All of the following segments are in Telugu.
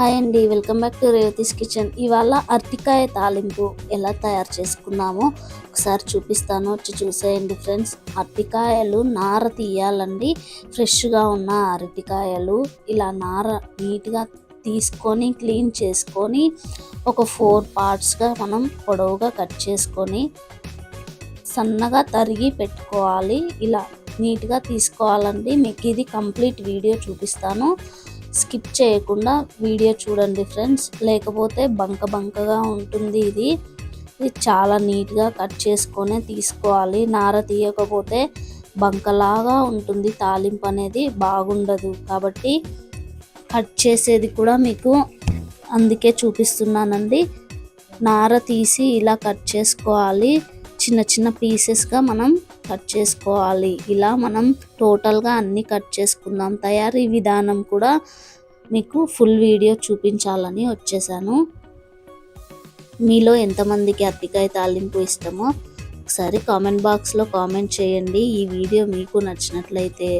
హాయ్ అండి welcome back to Revathi's kitchen. ఇవాళ అరటికాయ తాలింపు ఎలా తయారు చేసుకున్నామో ఒకసారి చూపిస్తాను. వచ్చి చూసేయండి ఫ్రెండ్స్. అరటికాయలు నార తీయాలండి. ఫ్రెష్గా ఉన్న అరటికాయలు ఇలా నార నీట్గా తీసుకొని క్లీన్ చేసుకొని ఒక ఫోర్ పార్ట్స్గా మనం పొడవుగా కట్ చేసుకొని సన్నగా తరిగి పెట్టుకోవాలి. ఇలా నీట్గా తీసుకోవాలండి. మీకు ఇది కంప్లీట్ వీడియో చూపిస్తాను. స్కిప్ చేయకుండా వీడియో చూడండి ఫ్రెండ్స్. లేకపోతే బంక బంకగా ఉంటుంది ఇది. ఇది చాలా నీట్గా కట్ చేసుకొని తీసుకోవాలి. నార తీయకపోతే బంకలాగా ఉంటుంది. తాలింపు అనేది బాగుండదు. కాబట్టి కట్ చేసేది కూడా మీకు అందుకే చూపిస్తున్నానండి. నార తీసి ఇలా కట్ చేసుకోవాలి. చిన్న చిన్న పీసెస్గా మనం కట్ చేసుకోవాలి. ఇలా మనం టోటల్గా అన్నీ కట్ చేసుకుందాం. తయారీ విధానం కూడా మీకు ఫుల్ వీడియో చూపించాలని వచ్చేసాను. మీలో ఎంతమందికి అత్తికాయ తాలింపు ఇష్టమో ఒకసారి కామెంట్ బాక్స్లో కామెంట్ చేయండి. ఈ వీడియో మీకు నచ్చినట్లయితే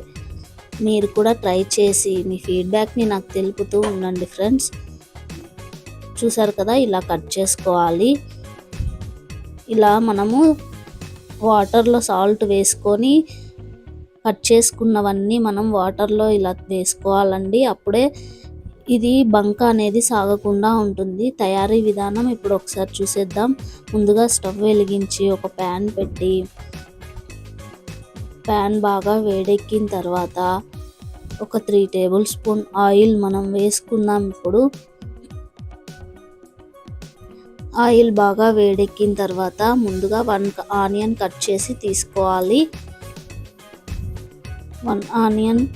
మీరు కూడా ట్రై చేసి మీ ఫీడ్బ్యాక్ని నాకు తెలుపుతూ ఉండండి ఫ్రెండ్స్ చూసారు కదా ఇలా కట్ చేసుకోవాలి. ఇలా మనము వాటర్లో సాల్ట్ వేసుకొని కట్ చేసుకున్నవన్నీ మనం వాటర్లో ఇలా వేసుకోవాలండి. అప్పుడే ఇది బంక అనేది సాగకుండా ఉంటుంది. తయారీ విధానం ఇప్పుడు ఒకసారి చూసేద్దాం. ముందుగా స్టవ్ వెలిగించి ఒక ప్యాన్ పెట్టి ప్యాన్ బాగా వేడెక్కిన తర్వాత ఒక త్రీ టేబుల్ స్పూన్ ఆయిల్ మనం వేసుకుందాం. ఇప్పుడు ఆయిల్ బాగా వేడెక్కిన తర్వాత ముందుగా వన్ ఆనియన్ కట్ చేసి తీసుకోవాలి. వన్ ఆనియన్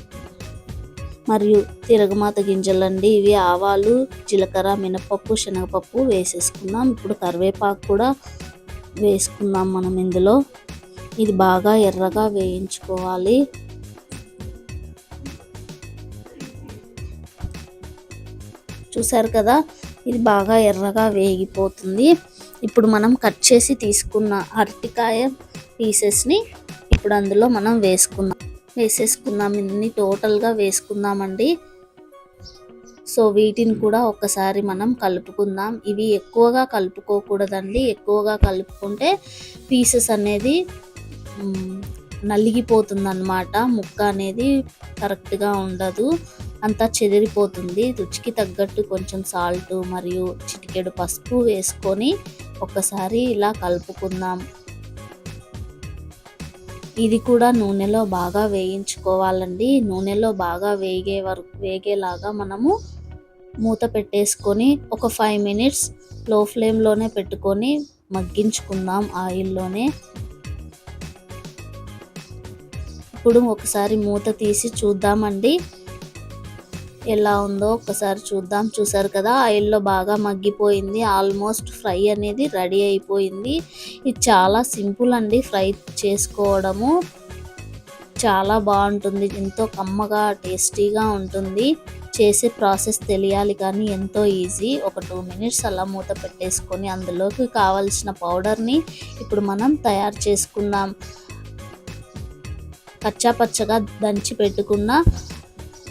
మరియు తిరగమాత గింజలండి. ఇవి ఆవాలు జీలకర్ర మినపప్పు శనగపప్పు వేసేసుకుందాం. ఇప్పుడు కరివేపాకు కూడా వేసుకుందాం మనం ఇందులో. ఇది బాగా ఎర్రగా వేయించుకోవాలి. చూసారు కదా? ఇది బాగా ఎర్రగా వేగిపోతుంది. ఇప్పుడు మనం కట్ చేసి తీసుకున్న అరటికాయ పీసెస్ని ఇప్పుడు అందులో మనం వేసుకుందాం. వేసేసుకుందాం. ఇన్ని టోటల్గా వేసుకుందామండి. సో వీటిని కూడా ఒక్కసారి మనం కలుపుకుందాం. ఇవి ఎక్కువగా కలుపుకోకూడదండి. ఎక్కువగా కలుపుకుంటే పీసెస్ అనేది నలిగిపోతుంది అన్నమాట ముక్క అనేది కరెక్ట్గా ఉండదు. అంతా చెదిరిపోతుంది. రుచికి తగ్గట్టు కొంచెం సాల్ట్ మరియు చిటికెడు పసుపు వేసుకొని ఒక్కసారి ఇలా కలుపుకుందాం. ఇది కూడా నూనెలో బాగా వేయించుకోవాలండి. నూనెలో బాగా వేగే వరకు వేగేలాగా మనము మూత పెట్టేసుకొని ఒక ఫైవ్ మినిట్స్లో ఫ్లేమ్లోనే పెట్టుకొని మగ్గించుకుందాం ఆయిల్లోనే. ఇప్పుడు ఒకసారి మూత తీసి చూద్దామండి. ఎలా ఉందో ఒకసారి చూద్దాం. చూసారు కదా ఆయిల్లో బాగా మగ్గిపోయింది. ఆల్మోస్ట్ ఫ్రై అనేది రెడీ అయిపోయింది. ఇది చాలా సింపుల్ అండి ఫ్రై చేసుకోవడము. చాలా బాగుంటుంది. ఎంతో కమ్మగా టేస్టీగా ఉంటుంది. చేసే ప్రాసెస్ తెలియాలి కానీ ఎంతో ఈజీ. ఒక టూ మినిట్స్ అలా మూత పెట్టేసుకొని అందులోకి కావలసిన పౌడర్ని ఇప్పుడు మనం తయారు చేసుకుందాం. పచ్చా పచ్చగా దంచి పెట్టుకున్న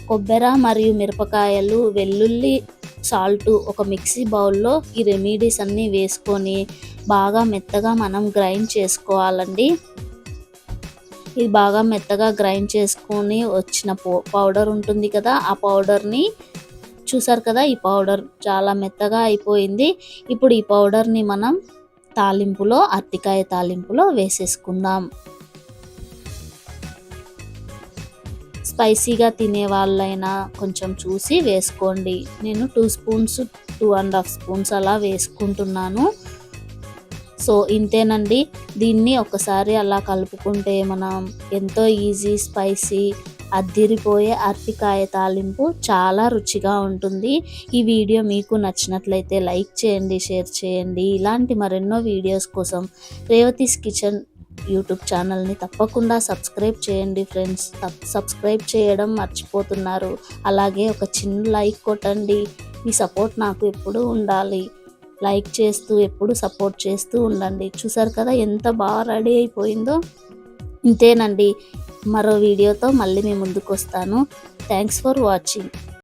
కొబ్బరి మరియు మిరపకాయలు వెల్లుల్లి సాల్ట్ ఒక మిక్సీ బౌల్లో ఈ రెమెడీస్ అన్నీ వేసుకొని బాగా మెత్తగా మనం గ్రైండ్ చేసుకోవాలండి. ఇది బాగా మెత్తగా గ్రైండ్ చేసుకొని వచ్చిన పౌడర్ ఉంటుంది కదా ఆ పౌడర్ని చూసారు కదా ఈ పౌడర్ చాలా మెత్తగా అయిపోయింది. ఇప్పుడు ఈ పౌడర్ని మనం తాలింపులో అరటికాయ తాలింపులో వేసేసుకుందాం. స్పైసీగా తినే వాళ్ళైనా కొంచెం చూసి వేసుకోండి. నేను two spoons two and half spoons అలా వేసుకుంటున్నాను. సో ఇంతేనండి. దీన్ని ఒకసారి అలా కలుపుకుంటే మనం ఎంతో ఈజీ స్పైసీ అద్దిరిపోయే అరటికాయ తాలింపు చాలా రుచిగా ఉంటుంది. ఈ వీడియో మీకు నచ్చినట్లయితే లైక్ చేయండి షేర్ చేయండి. ఇలాంటి మరెన్నో వీడియోస్ కోసం రేవతీస్ కిచెన్ యూట్యూబ్ ఛానల్ని తప్పకుండా సబ్స్క్రైబ్ చేయండి ఫ్రెండ్స్. సబ్స్క్రైబ్ చేయడం మర్చిపోతున్నారు. అలాగే ఒక చిన్న లైక్ కొట్టండి. మీ సపోర్ట్ నాకు ఎప్పుడు ఉండాలి. లైక్ చేస్తూ ఎప్పుడు సపోర్ట్ చేస్తూ ఉండండి. చూసారు కదా ఎంత బాగా రెడీ అయిపోయిందో? ఇంతేనండి. మరో వీడియోతో మళ్ళీ మీ ముందుకు వస్తాను థ్యాంక్స్ ఫర్ వాచింగ్.